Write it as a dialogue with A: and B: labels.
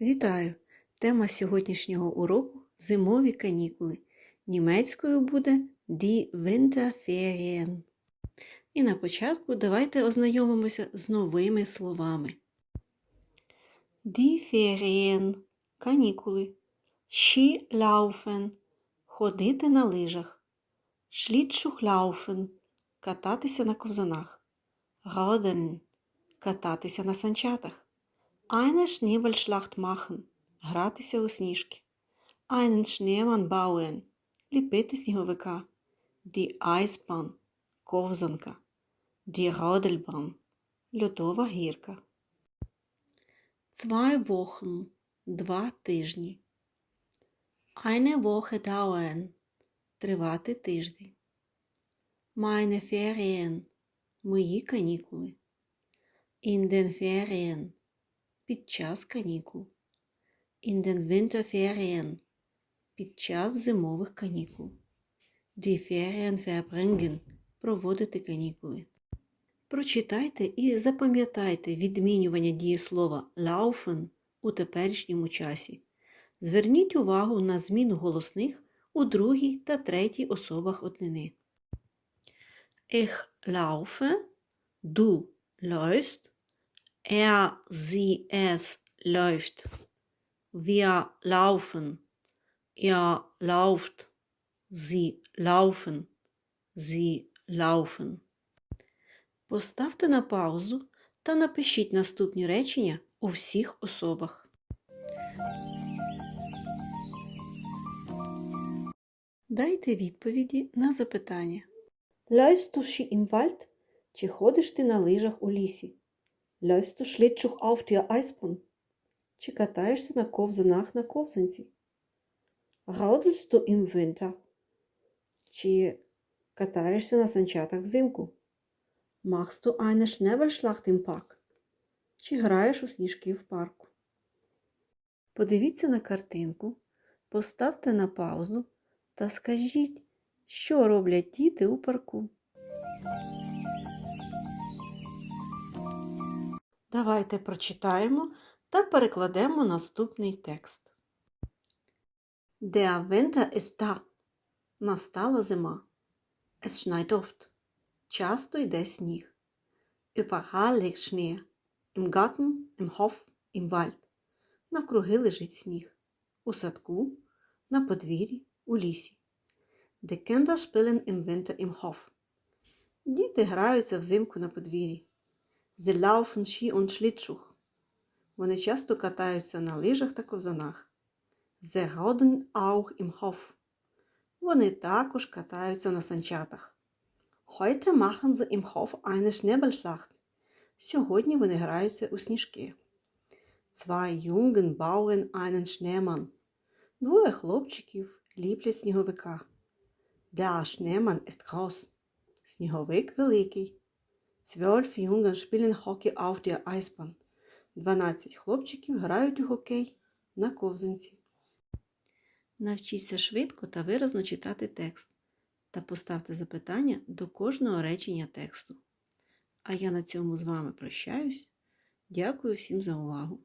A: Вітаю! Тема сьогоднішнього уроку зимові канікули. Німецькою буде Die Winterferien. І на початку давайте ознайомимося з новими словами. Die Ferien – канікули. Skilaufen – ходити на лижах. Schlittschuhlaufen – кататися на ковзанах. Rodeln – кататися на санчатах. Eine Schneeballschlacht machen – гратися у сніжки. Einen Schneemann bauen – ліпити сніговика. Die Eisbahn – ковзанка. Die Rodelbahn – льодова гірка. Zwei Wochen – два тижні. Eine Woche dauern – тривати тиждень. Meine Ferien – мої канікули. In den Ferien – під час канікул. In den Winterferien – під час зимових канікул. Die Ferien verbringen – проводити канікули. Прочитайте і запам'ятайте відмінювання дієслова laufen у теперішньому часі. Зверніть увагу на зміну голосних у другій та третій особах однини. Ich laufe, du läufst, er, sie, es läuft. Wir laufen, er lauft, sie laufen, sie laufen. Поставте на паузу та напишіть наступні речення у всіх особах. Дайте відповіді на запитання. Läufst du? Чи ходиш ти на лижах у лісі? Du Schlittschuh auf der Чи катаєшся на ковзанах на ковзанці? Rodelst du im Чи катаєшся на санчатах взимку? Du eine Schneeballschlacht im Park? Чи граєш у сніжки в парку? Подивіться на картинку, поставте на паузу та скажіть, що роблять діти у парку. Давайте прочитаємо та перекладемо наступний текст. Der Winter ist da. Настала зима. Es schneit oft. Часто йде сніг. Überall Schnee. Im Garten, im Hof, im Wald. Навкруги лежить сніг. У садку, на подвір'ї, у лісі. Die Kinder spielen im Winter im Hof. Діти граються взимку на подвір'ї. Sie laufen Ski und Schlittschuh. Вони часто катаються на лижах та Hof. Вони також катаються на санчатах. Sie im Hof eine Schneeballschlacht. Сьогодні вони граються у сніжки. Двоє хлопчиків ліплять сніговика. Zwölf Jungen spielen Hockey auf der Eisbahn. 12 хлопчиків грають у хокей на ковзанці. Навчіться швидко та виразно читати текст та поставте запитання до кожного речення тексту. А я на цьому з вами прощаюсь. Дякую всім за увагу!